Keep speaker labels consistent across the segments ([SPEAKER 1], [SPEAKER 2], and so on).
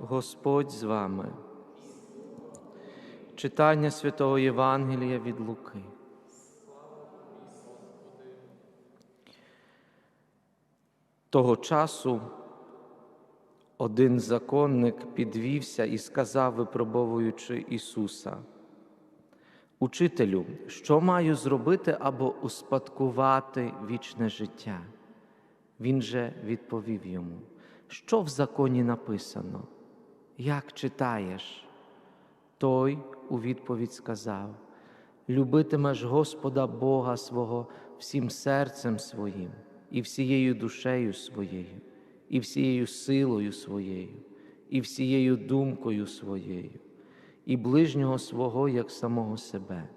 [SPEAKER 1] Господь з вами. Читання Святого Євангелія від Луки. Того часу один законник підвівся і сказав, випробовуючи Ісуса, Учителю, що маю зробити або успадкувати вічне життя? Він же відповів йому, що в законі написано, як читаєш? Той у відповідь сказав: Любитимеш Господа Бога свого всім серцем своїм, і всією душею своєю, і всією силою своєю, і всією думкою своєю, і ближнього свого як самого себе.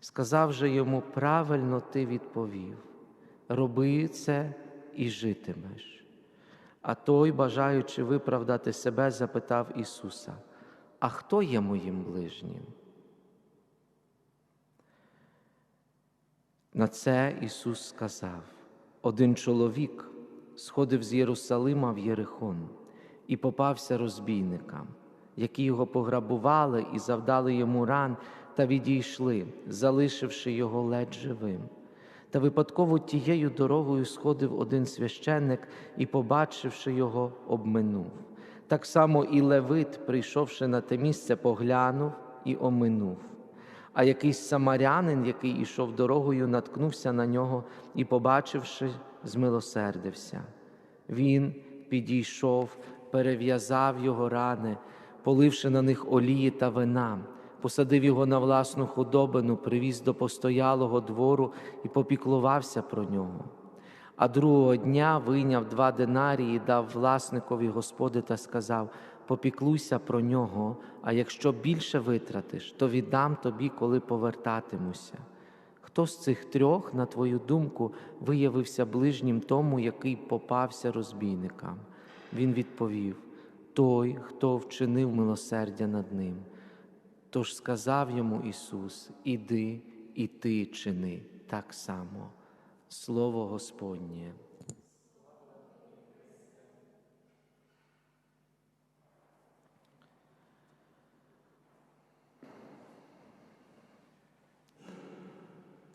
[SPEAKER 1] Сказав же йому, правильно ти відповів, роби це і житимеш. А той, бажаючи виправдати себе, запитав Ісуса, а хто є моїм ближнім? На це Ісус сказав: один чоловік сходив з Єрусалима в Єрихон і попався розбійникам, які його пограбували і завдали йому ран та відійшли, залишивши його ледь живим. Та випадково тією дорогою сходив один священник і, побачивши його, обминув. Так само і Левит, прийшовши на те місце, поглянув і оминув. А якийсь самарянин, який ішов дорогою, наткнувся на нього і, побачивши, змилосердився. Він підійшов, перев'язав його рани, поливши на них олії та вина, посадив його на власну худобину, привіз до постоялого двору і попіклувався про нього. А другого дня вийняв два динарії, дав власникові господи та сказав: Попіклуйся про нього, а якщо більше витратиш, то віддам тобі, коли повертатимуся. Хто з цих трьох, на твою думку, виявився ближнім тому, який попався розбійникам? Він відповів: Той, хто вчинив милосердя над ним. Тож сказав йому Ісус: Іди і ти чини так само. Слово Господнє.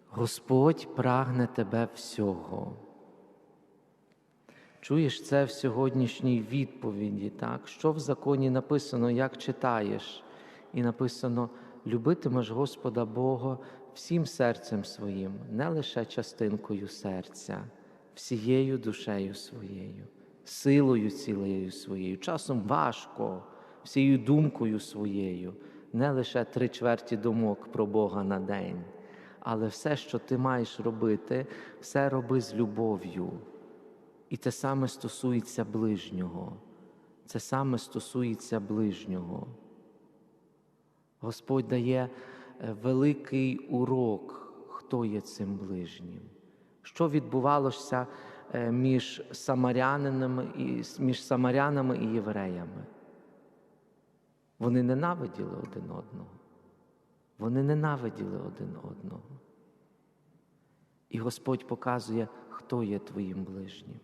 [SPEAKER 1] Господь прагне тебе всього. Чуєш це в сьогоднішній відповіді, так? Що в законі написано, як читаєш? І написано: любитимеш Господа Бога всім серцем своїм, не лише частинкою серця, всією душею своєю, силою цілею своєю, часом важко, всією думкою своєю, не лише три чверті думок про Бога на день, але все, що ти маєш робити, все роби з любов'ю. І це саме стосується ближнього. Це саме стосується ближнього. Господь дає великий урок, хто є цим ближнім. Що відбувалося між самарянами і, між самарянами і євреями? Вони ненавиділи один одного. Вони ненавиділи один одного. І Господь показує, хто є твоїм ближнім.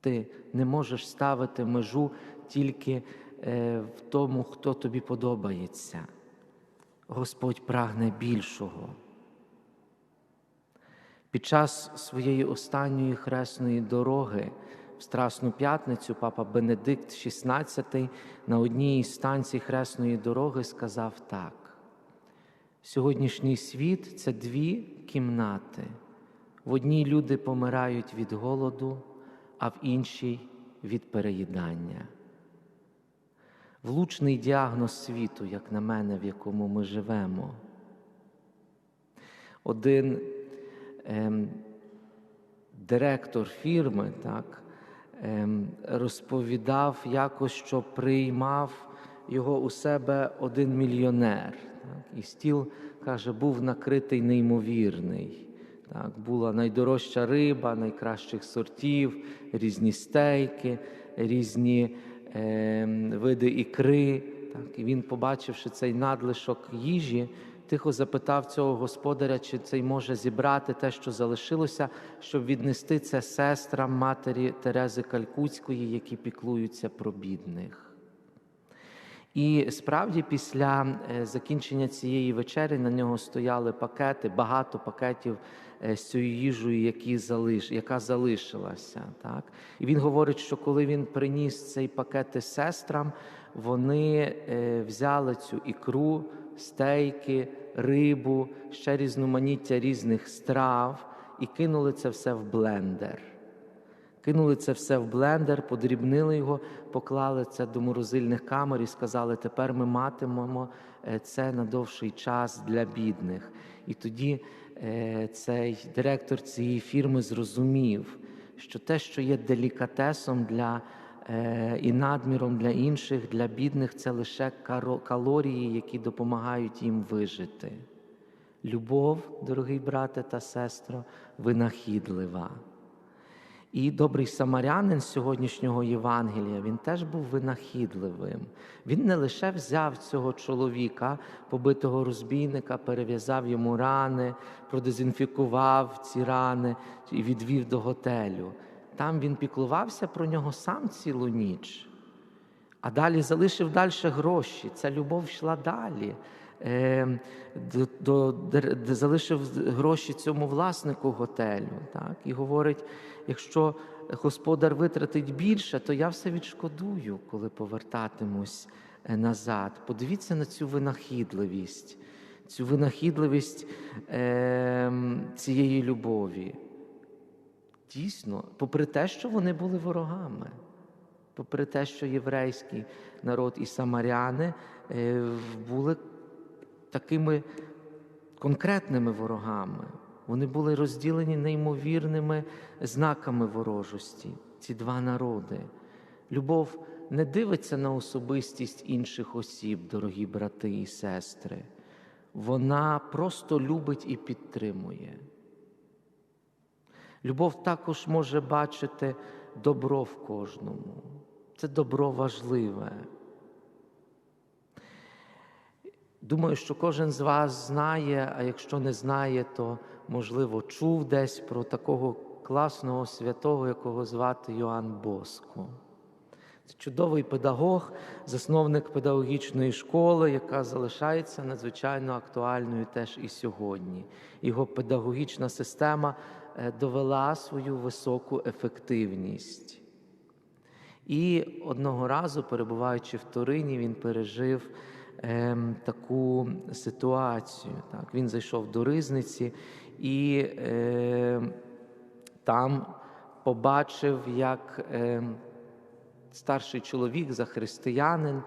[SPEAKER 1] Ти не можеш ставити межу тільки в тому, хто тобі подобається. Господь прагне більшого. Під час своєї останньої хресної дороги в Страсну п'ятницю папа Бенедикт XVI на одній із станцій хресної дороги сказав так: сьогоднішній світ це дві кімнати. В одній люди помирають від голоду, а в іншій від переїдання влучний діагноз світу, як на мене, в якому ми живемо. Один ем, директор фірми так, ем, розповідав якось, що приймав його у себе один мільйонер. Так, І стіл, каже, був накритий неймовірний. Так, Була найдорожча риба, найкращих сортів, різні стейки, різні види ікри. Так, І він, побачивши цей надлишок їжі, тихо запитав цього господаря, чи цей може зібрати те, що залишилося, щоб віднести це сестрам матері Терези Калькутської, які піклуються про бідних. І справді, після е, закінчення цієї вечері на нього стояли пакети, багато пакетів з цією їжею, яка залишилася. Так? І він говорить, що коли він приніс цей пакети сестрам, вони е, взяли цю ікру, стейки, рибу, ще різноманіття різних страв і кинули це все в блендер. Кинули це все в блендер, подрібнили його, поклали це до морозильних камер і сказали, тепер ми матимемо е, це на довший час для бідних. І тоді е, цей директор цієї фірми зрозумів, що те, що є делікатесом для е, і надміром для інших, для бідних, це лише калорії, які допомагають їм вижити. Любов, дорогий брате та сестро, винахідлива. І добрий самарянин сьогоднішнього Євангелія він теж був винахідливим. Він не лише взяв цього чоловіка, побитого розбійника, перев'язав йому рани, продезінфікував ці рани і відвів до готелю. Там він піклувався про нього сам цілу ніч, а далі залишив далі гроші. Ця любов йшла далі. Е, до, залишив гроші цьому власнику готелю. Так? І говорить: якщо господар витратить більше, то я все відшкодую, коли повертатимусь е, назад. Подивіться на цю винахідливість, цю винахідливість е, цієї любові. Дійсно, попри те, що вони були ворогами, попри те, що єврейський народ і самаряни е, були такими конкретними ворогами. Вони були розділені неймовірними знаками ворожості, ці два народи. Любов не дивиться на особистість інших осіб, дорогі брати і сестри. Вона просто любить і підтримує. Любов також може бачити добро в кожному. Це добро важливе. Думаю, що кожен з вас знає, а якщо не знає, то можливо чув десь про такого класного святого, якого звати Йоанн Боско. Це чудовий педагог, засновник педагогічної школи, яка залишається надзвичайно актуальною теж і сьогодні. Його педагогічна система е, довела свою високу ефективність. І одного разу, перебуваючи в Турині, він пережив ем, таку ситуацію. Так? Він зайшов до ризниці і ем, там побачив, як ем, старший чоловік, захристиянин,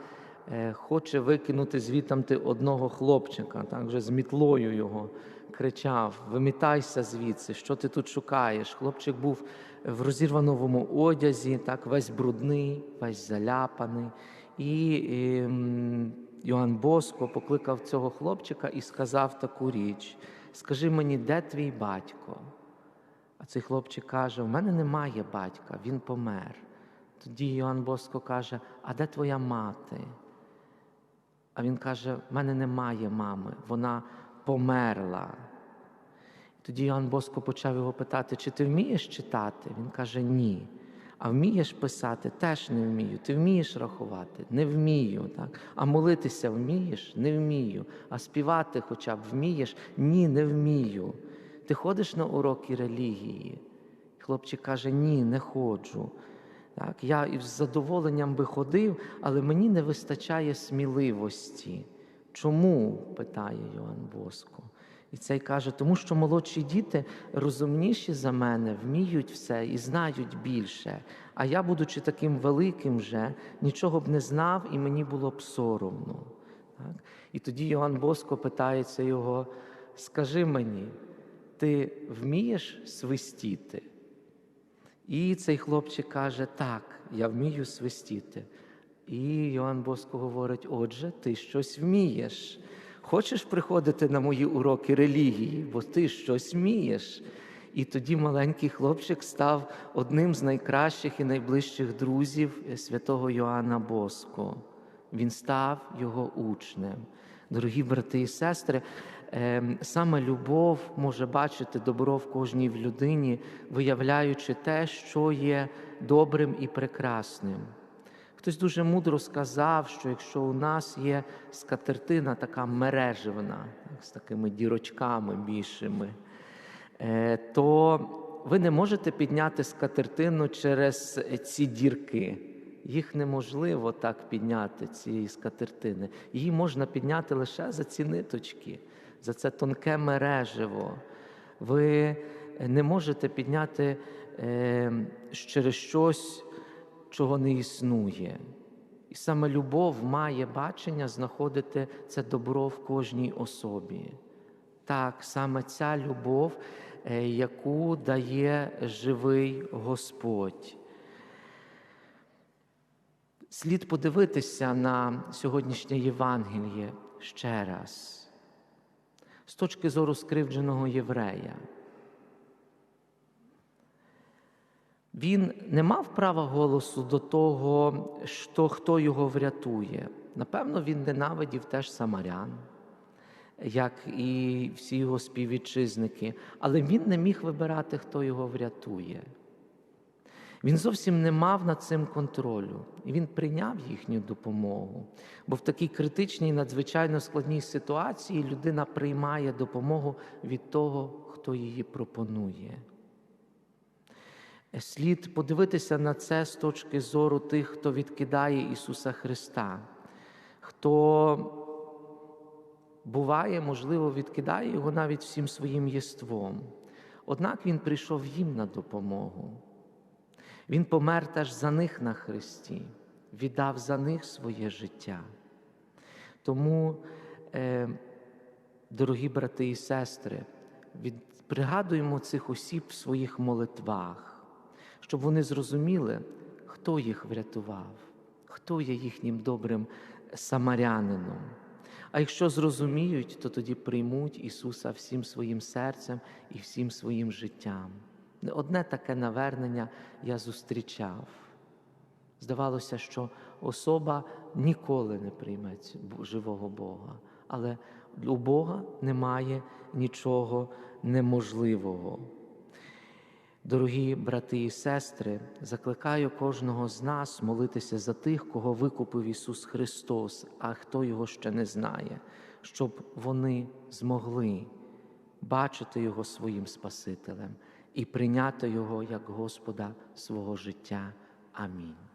[SPEAKER 1] е, хоче викинути звітамти одного хлопчика, так вже з мітлою його кричав: Вимітайся звідси, що ти тут шукаєш? Хлопчик був в розірваному одязі, так весь брудний, весь заляпаний. І ем, Йоанн Боско покликав цього хлопчика і сказав таку річ: Скажи мені, де твій батько? А цей хлопчик каже: У мене немає батька, він помер. Тоді Йоанн Боско каже: А де твоя мати? А він каже: в мене немає мами, вона померла. Тоді Йоанн Боско почав його питати, чи ти вмієш читати? Він каже, ні. А вмієш писати? Теж не вмію. Ти вмієш рахувати? Не вмію. Так? А молитися вмієш? Не вмію. А співати хоча б вмієш? Ні, не вмію. Ти ходиш на уроки релігії? Хлопчик каже, ні, не ходжу. Так, я із задоволенням би ходив, але мені не вистачає сміливості. Чому? питає Йоанн Боско. І цей каже, тому що молодші діти розумніші за мене, вміють все і знають більше. А я, будучи таким великим вже, нічого б не знав, і мені було б соромно. Так? І тоді Йоанн Боско питається його: скажи мені, ти вмієш свистіти? І цей хлопчик каже: Так, я вмію свистіти. І Йоанн Боско говорить: Отже, ти щось вмієш. Хочеш приходити на мої уроки релігії, бо ти щось вмієш. І тоді маленький хлопчик став одним з найкращих і найближчих друзів святого Йоанна Боско. Він став його учнем. Дорогі брати і сестри, ем, саме любов може бачити добро в кожній людині, виявляючи те, що є добрим і прекрасним. Хтось дуже мудро сказав, що якщо у нас є скатертина така мережевна, з такими дірочками більшими, е, то ви не можете підняти скатертину через ці дірки. Їх неможливо так підняти, цієї скатертини. Її можна підняти лише за ці ниточки, за це тонке мережево. Ви не можете підняти е, через щось, чого не існує. І саме любов має бачення знаходити це добро в кожній особі. Так, саме ця любов, е, яку дає живий Господь. Слід подивитися на сьогоднішнє Євангеліє ще раз, з точки зору скривдженого єврея. Він не мав права голосу до того, що хто його врятує. Напевно, він ненавидів теж самарян, як і всі його співвітчизники, але він не міг вибирати, хто його врятує. Він зовсім не мав над цим контролю, і він прийняв їхню допомогу. Бо в такій критичній, надзвичайно складній ситуації людина приймає допомогу від того, хто її пропонує. Слід подивитися на це з точки зору тих, хто відкидає Ісуса Христа, хто буває, можливо, відкидає його навіть всім своїм єством. Однак Він прийшов їм на допомогу. Він помер теж за них на Христі, віддав за них своє життя. Тому, е, дорогі брати і сестри, від, пригадуємо цих осіб в своїх молитвах щоб вони зрозуміли, хто їх врятував, хто є їхнім добрим самарянином. А якщо зрозуміють, то тоді приймуть Ісуса всім своїм серцем і всім своїм життям. Не одне таке навернення я зустрічав. Здавалося, що особа ніколи не прийме живого Бога, але у Бога немає нічого неможливого. Дорогі брати і сестри, закликаю кожного з нас молитися за тих, кого викупив Ісус Христос, а хто його ще не знає, щоб вони змогли бачити Його своїм Спасителем і прийняти Його як Господа свого життя. Амінь.